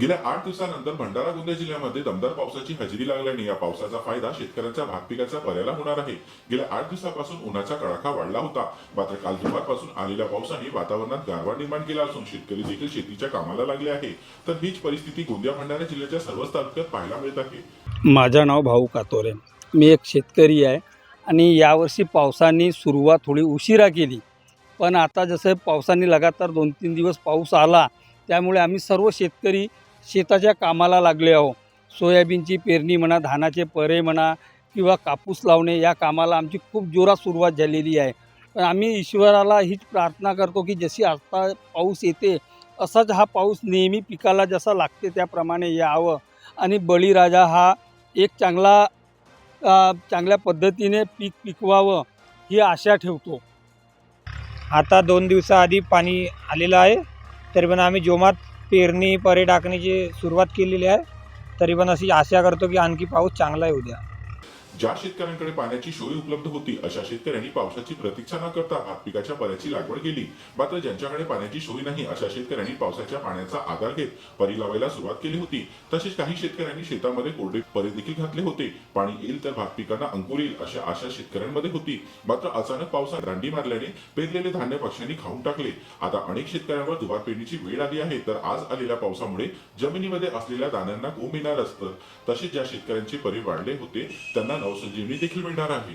गेल्या आठ दिवसानंतर भंडारा गोंदिया जिल्ह्यामध्ये दमदार पावसाची हजेरी लागल्याने या पावसाचा फायदा शेतकऱ्यांच्या भात पिकाच्या पर्याला होणार आहे. गेल्या आठ दिवसापासून उन्हाचा कडाका वाढला होता. मात्र काल दुपारपासून आलेल्या पावसाने वातावरणात गारवा निर्माण केला असून शेतकरी देखील शेतीच्या कामाला लागले आहे. तर हीच परिस्थिती गोंदिया भंडारा जिल्ह्याच्या सर्वच तालुक्यात पाहायला मिळत आहे. माझं नाव भाऊ कातोरे. मी एक शेतकरी आहे आणि यावर्षी पावसाने सुरुवात थोडी उशिरा केली. पण आता जसं पावसाने लगातार दोन तीन दिवस पाऊस आला त्यामुळे आम्ही सर्व शेतकरी शेताच्या कामाला लागले आहो. सोयाबीनची पेरणी म्हणा धानाचे परे म्हणा किंवा कापूस लावणे या कामाला आमची खूप जोरात सुरुवात झालेली आहे. पण आम्ही ईश्वराला हीच प्रार्थना करतो की जशी आता पाऊस येते असाच हा पाऊस नेहमी पिकाला जसा लागते त्याप्रमाणे यावं. आणि बळीराजा हा एक चांगला चांगल्या पद्धतीने पीक पिकवावं ही आशा ठेवतो. आता दोन दिवसाआधी पाणी आलेलं आहे तरी पण आम्ही जोमात पेरणी परे टाकण्याची सुरुवात केलेली आहे. तरी पण अशी आशा करतो की आणखी पाऊस चांगला येऊ द्या. ज्या शेतकऱ्यांकडे पाण्याची सोय उपलब्ध होती अशा शेतकऱ्यांनी पावसाची प्रतीक्षा न करता भात पिकाच्या बऱ्याची लागवड केली. मात्र ज्यांच्याकडे पाण्याची सोय नाही अशा शेतकऱ्यांनी पावसाच्या पाण्याचा आधार घेत परी लावायला सुरुवात केली होती. तसेच काही शेतकऱ्यांनी शेतामध्ये कोरडे परे देखील घातले होते. पाणी येईल तर भात पिकांना अंकुर येईल अशा आशा शेतकऱ्यांमध्ये होती. मात्र अचानक पावसात दांडी मारल्याने पेरलेले धान्य पक्ष्यांनी खाऊन टाकले. आता अनेक शेतकऱ्यांवर दुबार पेरणीची वेळ आली आहे तर आज आलेल्या पावसामुळे जमिनीमध्ये असलेल्या दाण्यांना कोंब येणार असतं. तसेच ज्या शेतकऱ्यांचे परी वाढले होते त्यांना नवसंजीवनी देखील मिळणार आहे